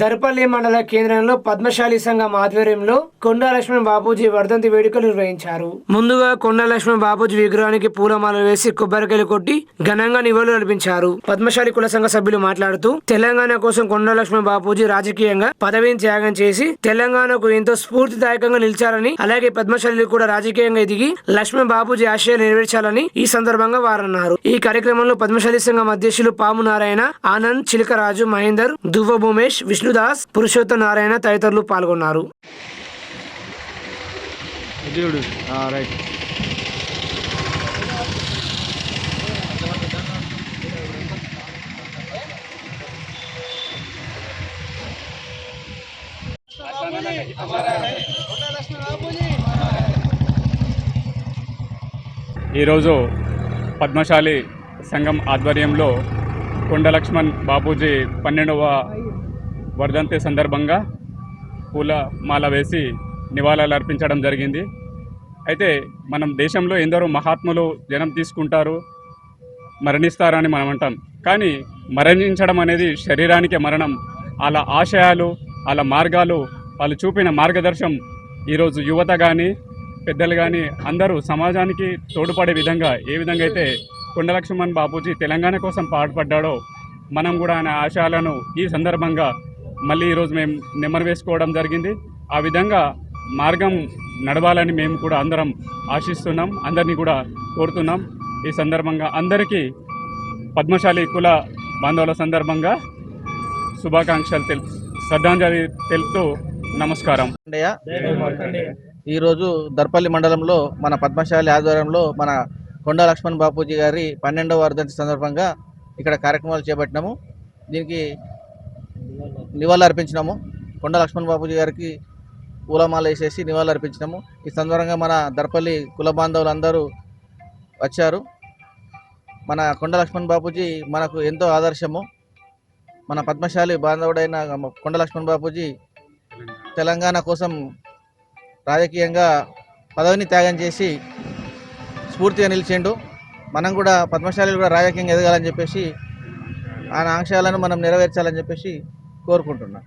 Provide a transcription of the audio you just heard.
దర్పల్లి మండల కేంద్రంలో పద్మశాలి సంఘం ఆధ్వర్యంలో కొండా లక్ష్మణ్ బాపూజీ వర్ధంతి వేడుకలు నిర్వహించారు. ముందుగా కొండా లక్ష్మణ్ బాపూజీ విగ్రహానికి పూలమాల వేసి కొబ్బరికాయలు కొట్టి ఘనంగా నివాళులు అర్పించారు. పద్మశాలి కుల సంఘ సభ్యులు మాట్లాడుతూ తెలంగాణ కోసం కొండా లక్ష్మణ్ బాపూజీ రాజకీయంగా పదవిని త్యాగం చేసి తెలంగాణకు ఎంతో స్ఫూర్తిదాయకంగా నిలిచారని అలాగే పద్మశాలి కూడా రాజకీయంగా ఎదిగి లక్ష్మణ్ బాపూజీ ఆశయాలు నెరవేర్చాలని ఈ సందర్భంగా వారన్నారు. ఈ కార్యక్రమంలో పద్మశాలి సంఘం అధ్యక్షులు పాము నారాయణ ఆనంద్ చిలకరాజు మహేందర్ దువ్వ భూమేష్ దాస్ పురుషోత్త నారాయణ తదితరులు పాల్గొన్నారు. రైట్. ఈరోజు పద్మశాలి సంఘం ఆధ్వర్యంలో కొండ లక్ష్మణ్ బాపూజీ పన్నెండవ వర్ధంతి సందర్భంగా పూల మాల వేసి నివాళులు అర్పించడం జరిగింది. అయితే మనం దేశంలో ఎందరో మహాత్ములు జనం తీసుకుంటారు మరణిస్తారని మనం అంటాం. కానీ మరణించడం అనేది శరీరానికే మరణం. వాళ్ళ ఆశయాలు వాళ్ళ మార్గాలు వాళ్ళు చూపిన మార్గదర్శనం ఈరోజు యువత కానీ పెద్దలు కానీ అందరూ సమాజానికి తోడ్పడే విధంగా ఏ విధంగా అయితే కొండలక్ష్మణ్ బాపూజీ తెలంగాణ కోసం పాటుపడ్డాడో మనం కూడా ఆయన ఆశయాలను ఈ సందర్భంగా మళ్ళీ ఈరోజు మేము నెమరు వేసుకోవడం జరిగింది. ఆ విధంగా మార్గం నడవాలని మేము కూడా అందరం ఆశిస్తున్నాం. అందరినీ కూడా కోరుతున్నాం. ఈ సందర్భంగా అందరికీ పద్మశాలి కుల బాంధవుల సందర్భంగా శుభాకాంక్షలు తెలు శ్రద్ధాంజలి తెలుపుతూ నమస్కారం. ఈరోజు దర్పల్లి మండలంలో మన పద్మశాలి ఆధ్వర్యంలో మన కొండా లక్ష్మణ్ బాపూజీ గారి పన్నెండవ వర్ధంతి సందర్భంగా ఇక్కడ కార్యక్రమాలు చేపట్టినాము. దీనికి నివాళులు అర్పించినాము. కొండ లక్ష్మణ్ బాపూజీ గారికి పూలమాల వేసేసి నివాళులు అర్పించినాము. ఈ సందర్భంగా మన దర్పల్లి కుల బాంధవులు అందరూ వచ్చారు. మన కొండ లక్ష్మణ్ బాపూజీ మనకు ఎంతో ఆదర్శము. మన పద్మశాలి బాంధవుడైన కొండ లక్ష్మణ్ బాపూజీ తెలంగాణ కోసం రాజకీయంగా పదవిని త్యాగం చేసి స్ఫూర్తిగా నిలిచిండు. మనం కూడా పద్మశాలి కూడా రాజకీయంగా ఎదగాలని చెప్పేసి ఆయన ఆంక్షలను మనం నెరవేర్చాలని చెప్పేసి కోరుకుంటున్నా.